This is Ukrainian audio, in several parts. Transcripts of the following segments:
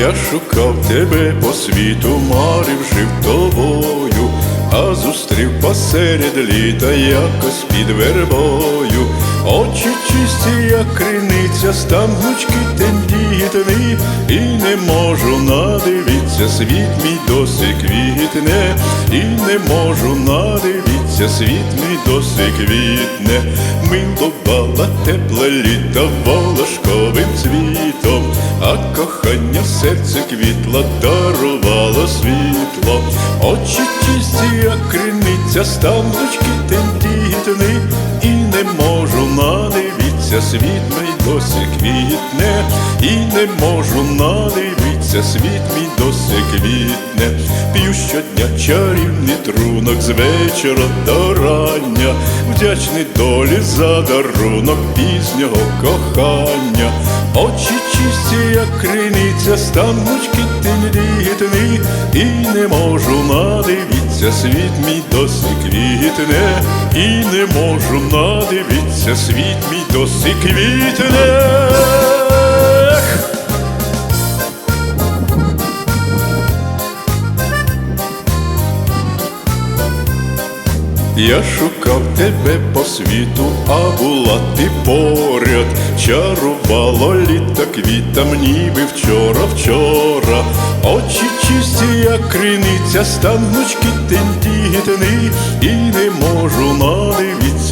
Я шукав тебе по світу, марив жив тобою, а зустрів посеред літа якось під вербою. Очі чисті, як криниця, стан гнучки тендітний, і не можу надивитися, світ мій досі квітне, і не можу надивитися, світ мій досі квітне, милувала тепле літо волошковим цвітом, а кохання серце квітла дарувало світло, очі чисті, як криниця, стан дочки тендітний, надивитися, світ мій досі квітне, і не можу надивитися, світ мій досі квітне, п'ю щодня чарівний трунок з вечора до рання, вдячний долі за дарунок пізнього кохання, очі чисті, як криниця, станучки тендітний, і не можу надивитися, світ мій досі квітне, і не можу надивитися, світ мій досі квітне. Я шукав тебе по світу, а була ти поряд, чарувало літо квітам, ніби вчора, вчора, очі чисті, як криниця, стан гнучки тендітний, і не можу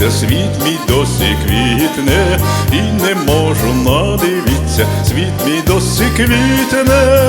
надивитися, світ мій досі квітне, і не можу надивитися, світ мій досі квітне.